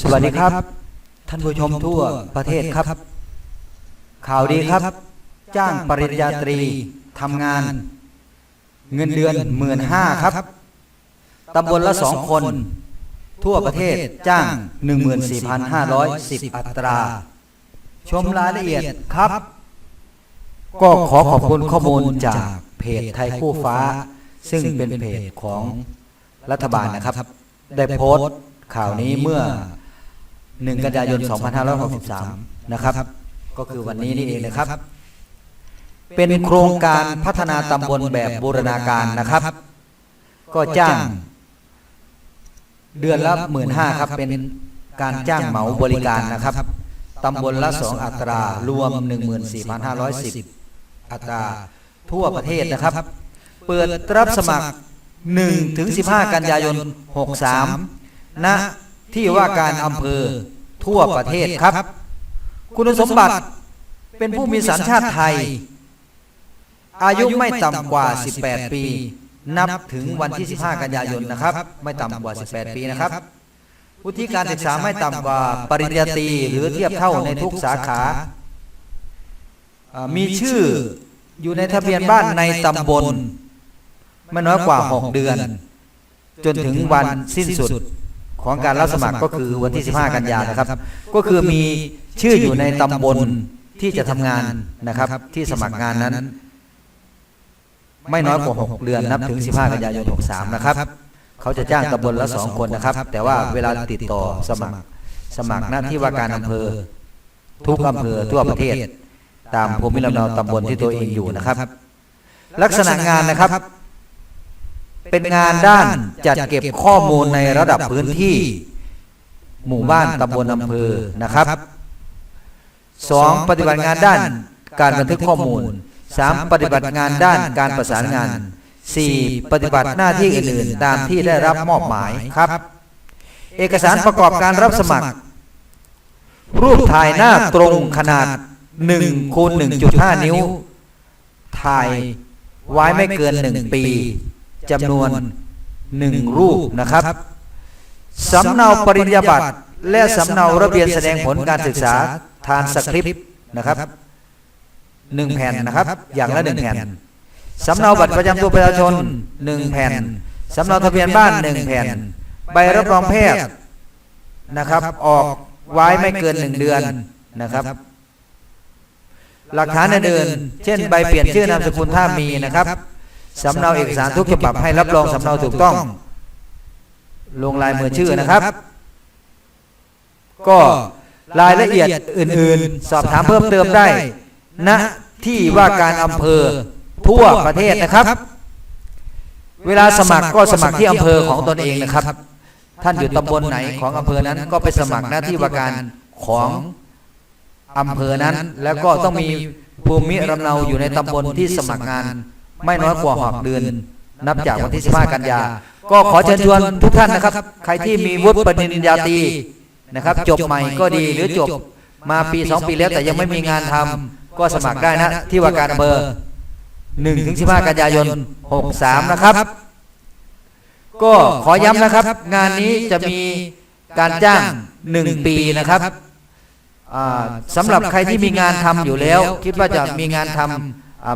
สวัสดีครับ ท่านผู้ชมทั่วประเทศครับ ข่าวดีครับ จ้างปริญญาตรีทำงาน เงินเดือนหมื่นห้าครับตำบลละสองคน ทั่วประเทศจ้าง 14,510 อัตรา ชมรายละเอียดครับ ก็ขอขอบคุณข้อมูลจากเพจไทยคู่ฟ้า ซึ่งเป็นเพจของรัฐบาลนะครับ ได้โพสต์ข่าวนี้เมื่อ 1กันยายน 2563 นะครับ ก็คือวันนี้นี่เองนะครับ เป็นโครงการพัฒนาตำบลแบบบูรณาการนะครับ ก็จ้าง เดือนละหมื่นห้าครับ เป็นการจ้างเหมาบริการนะครับตำบลละสองอัตรารวม 14,510 อัตรา ทั่วประเทศนะครับ เปิดรับสมัคร1ถึง15 กันยายน 63ณ ที่ว่าการอำเภอทั่วประเทศครับ คุณสมบัติเป็นผู้มีสัญชาติไทย อายุไม่ต่ำกว่า 18 ปี นับถึงวันที่ 15 กันยายนนะครับ ไม่ต่ำกว่า 18 ปีนะครับวุฒิการศึกษาไม่ต่ำกว่าปริญญาตรีหรือเทียบเท่าในทุกสาขาอ่ามีชื่ออยู่ในทะเบียนบ้านในตำบลไม่น้อยกว่า 6 เดือน จนถึงวันสิ้นสุด ของการรับสมัครก็คือวันที่ 15 กันยานะครับ ก็คือมีชื่ออยู่ในตำบลที่จะทำงานนะครับ ที่สมัครงานนั้น ไม่น้อยกว่า 6 เดือนนับถึง 15 กันยายน 63 นะครับ เขาจะจ้างตำบลละ 2 คนนะครับ แต่ว่าเวลาติดต่อสมัคร สมัครหน้าที่ว่าการอำเภอ ทุกอำเภอทั่วประเทศ ตามภูมิลำเนาตำบลที่ตัวเองอยู่นะครับ ลักษณะงานนะครับ เป็นงานด้านจัดเก็บข้อมูลในระดับพื้นที่ หมู่บ้านตำบลอำเภอนะครับสองปฏิบัติงานด้านการบันทึกข้อมูลสามปฏิบัติงานด้านการประสานงานสี่ปฏิบัติหน้าที่อื่นๆ ตามที่ได้รับมอบหมายครับ เอกสารประกอบการรับสมัคร รูปถ่ายหน้าตรงขนาด1คูณ1.5 นิ้ว ถ่ายไว้ไม่เกิน 1 ปี จำนวน1รูปนะครับสำเนาปริญญาบัตรและสำเนาระเบียนแสดงผลการศึกษาทานสคริปต์นะครับหนึ่งแผ่นนะครับ อย่างละหนึ่งแผ่นสำเนาบัตรประจำตัวประชาชนหนึ่งแผ่นสำเนาทะเบียนบ้านหนึ่งแผ่น ใบรับรองแพทย์นะครับ ออกไว้ไม่เกินหนึ่งเดือนนะครับ หลักฐานอื่นๆเช่น ใบเปลี่ยนชื่อนามสกุลถ้ามีนะครับ สำเนาเอกสารทุกฉบับให้รับรองสำเนาถูกต้อง ลงลายมือชื่อนะครับ ก็รายละเอียดอื่น ๆ สอบถามเพิ่มเติมได้ ณที่ว่าการอำเภอทั่วประเทศนะครับ เวลาสมัครก็สมัครที่อำเภอของตนเองนะครับ ท่านอยู่ตำบลไหนของอำเภอนั้น ก็ไปสมัครหน้าที่ว่าการของอำเภอนั้น แล้วก็ต้องมีภูมิลำเนาอยู่ในตำบลที่สมัครงาน ไม่น้อยกว่าหกเดือน นับจากวันที่ 15 กันยา ก็ขอเชิญชวนทุกท่านนะครับ ใครที่มีวุฒิปริญญาตรีนะครับ จบใหม่ก็ดีหรือจบมาปี 2 ปีแล้วแต่ยังไม่มีงานทำก็สมัครได้นะ ที่ว่าการอำเภอ1ถึง15 กันยายน 63 นะครับ ก็ขอย้ำนะครับ งานนี้จะมีการจ้าง 1 ปีนะครับอ่าสำหรับใครที่มีงานทำอยู่แล้ว คิดว่าจะมีงานทำอ่า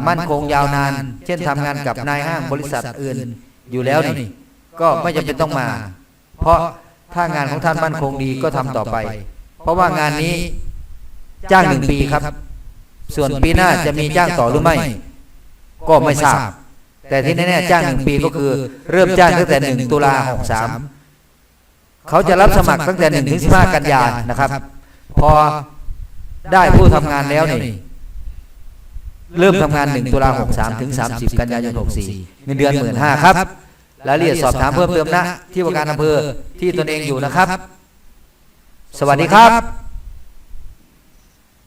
มั่นคงยาวนาน เช่นทำงานกับนายห้างบริษัทอื่นอยู่แล้วนี่ก็ไม่จำเป็นต้องมา เพราะถ้างานของท่านมั่นคงดีก็ทำต่อไป เพราะว่างานนี้จ้างหนึ่งปีครับ ส่วนปีหน้าจะมีจ้างต่อหรือไม่ ก็ไม่ทราบ แต่ที่แน่ๆจ้างหนึ่งปีก็คือ เริ่มจ้างตั้งแต่หนึ่งตุลาหกสามเขาจะรับสมัครตั้งแต่หนึ่งถึงสิบห้ากันยานะครับ พอได้ผู้ทำงานแล้วนี่ เริ่มทำงาน 1 ตุลาหกสามถึง 30 กันยายน 64 เงินเดือน 1 5ื่นครับ รายละเอียดสอบถามเพิ่มเติมนะ ที่ว่าการอำเภอที่ตนเองอยู่นะครับ สวัสดีครับ